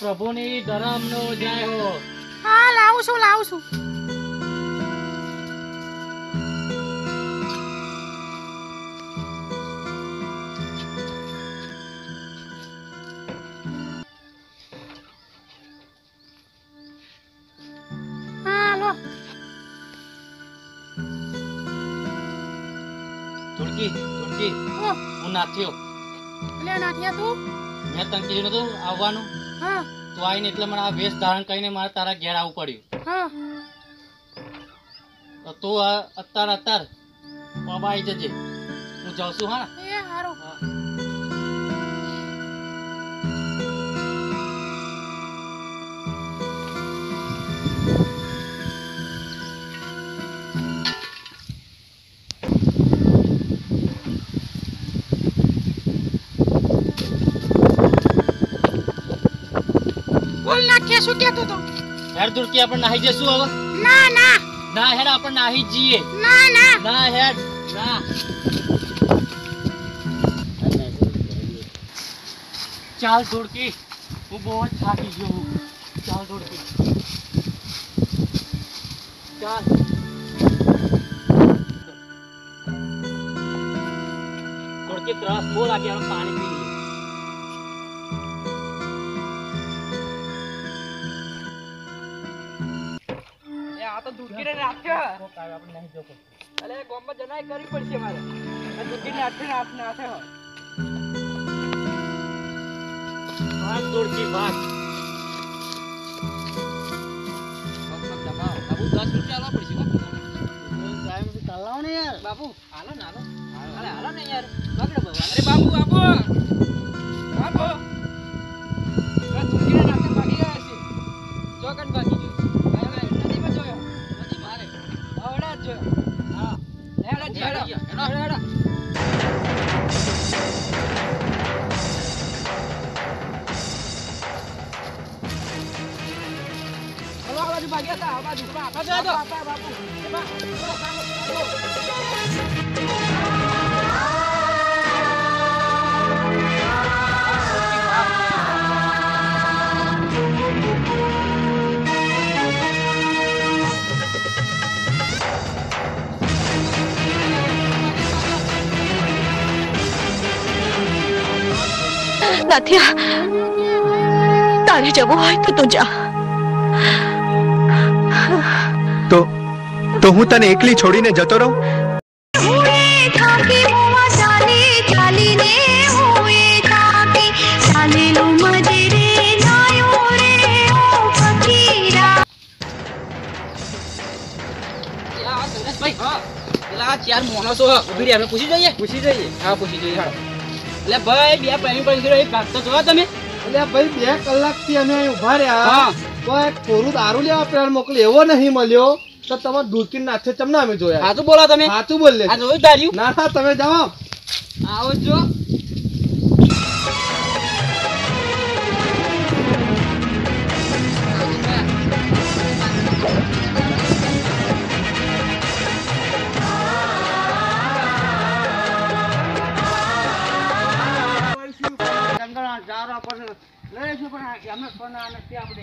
પ્રભુની ધરમનો જય હો. હા લાવું છું લાવું છું. ધુડકી ઓ. હું નાથ્યો. લે નાઠિયા તું? મેં તને કીધું નતું આવવાનું? હા. તું આવીને એટલે મને આ વેશ ધારણ કરીને મારે તારા ઘેર આવવું પડ્યું. હા. તો તું અત્યાર અત્યારે બાબા આવી જજે. હું જાઉં છું હા? એ હા. શું કહેતો તો? હેર ધુડકી આપણે નાહી જશું હવે? ના ના. ના હેર આપણે નાહી જઈએ. ના ના. ના હેર ના. ચાલ ધુડકી હું બહુ જ થાકી ગયો હું. ચાલ ધુડકી ચાલ. ધુડકી ત્રાસ બહુ લાગે હવે પાણી પી આ તો દૂધકીને નાખ્યો તો કાલે આપણે નહીં જો પડશે. અલે ગોમ્બા જનાય કરવી પડશે મારે. આ દૂધકીને આઠે હાથ નાખે હો. ભાગ ધુડકી ભાગ બાબુ દસ રૂપિયા આલવા પડશે હો. ચલાવો ને યાર બાબુ હાલો ને હાલો. અરે હાલો ને યાર. બગડે બહુ. અરે બાબુ બાબુ બાબુ આ દૂધકીને નાખીને ભાગી ગયા છે ચોકન ભાગી હેડા જ હેડા હેડા હેડા હલો આ બાજુ ભાગ્યા હતા આ નાથિયા તારે જવું હોય તો તું જા. તો તો હું તને એકલી છોડીને જતો રહું? યાર મોનો હા. ઊભી રહી પૂછી જઈએ પૂછી જઈએ હા પૂછી જઈએ હાલો એટલે ભાઈ બે પ્રેમી પડી ગયો ભાગ તો જોવા તમે. એટલે ભાઈ બે કલાકથી અમે ઊભા રહ્યા. કોઈ કોરું દારૂ લેવા પેલા મોકલે એવો નહીં મળ્યો તો તમારે દૂરકી નાથે તમને અમે જોયા. સાચું બોલો તમે. સાચું બોલે આ જોયું તાર્યું ના ના તમે જાઓ. આવો જો.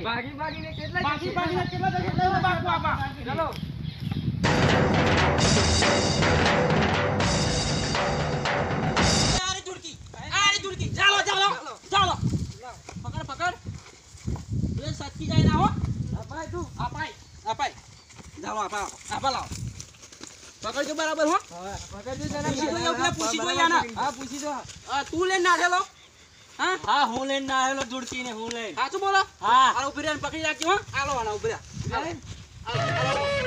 ભાગી ભાગીને કેટલા ભાગી ભાગીને કેટલા કેટલા બાપુ આપા ચલો. આરી દુડકી આરી દુડકી ચાલો ચાલો. ચાલો. પકડ પકડ. એ સટકી જાય ના હો અપાય તું. અપાય. અપાય. ચાલો આપા. આપા લાવો. પકડજો બરાબર હો. પકડજો પૂછી દો પૂછી દો હા પૂછી દો તું લઈને નાખેલો હા? હા હું લઈને ના આવેલો ધુડકી ને હું લઈને. સાચું બોલો? હા. આ ઊભી રહ્યા પકડી રાખજો હા. આલો આના ઊભી રહ્યા.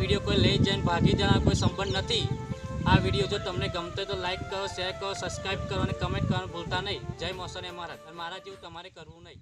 વીડિયો કોઈ લઈ જઈને ભાગી જવાના કોઈ સંબંધ નથી. આ વીડિયો જો તમને ગમતો તો લાઇક કરો શેર કરો સબસ્ક્રાઈબ કરો અને કમેન્ટ કરવાનું ભૂલતા નહીં. જય મોસને મહારાજ. અને મારા જેવું તમારે કરવું નહીં.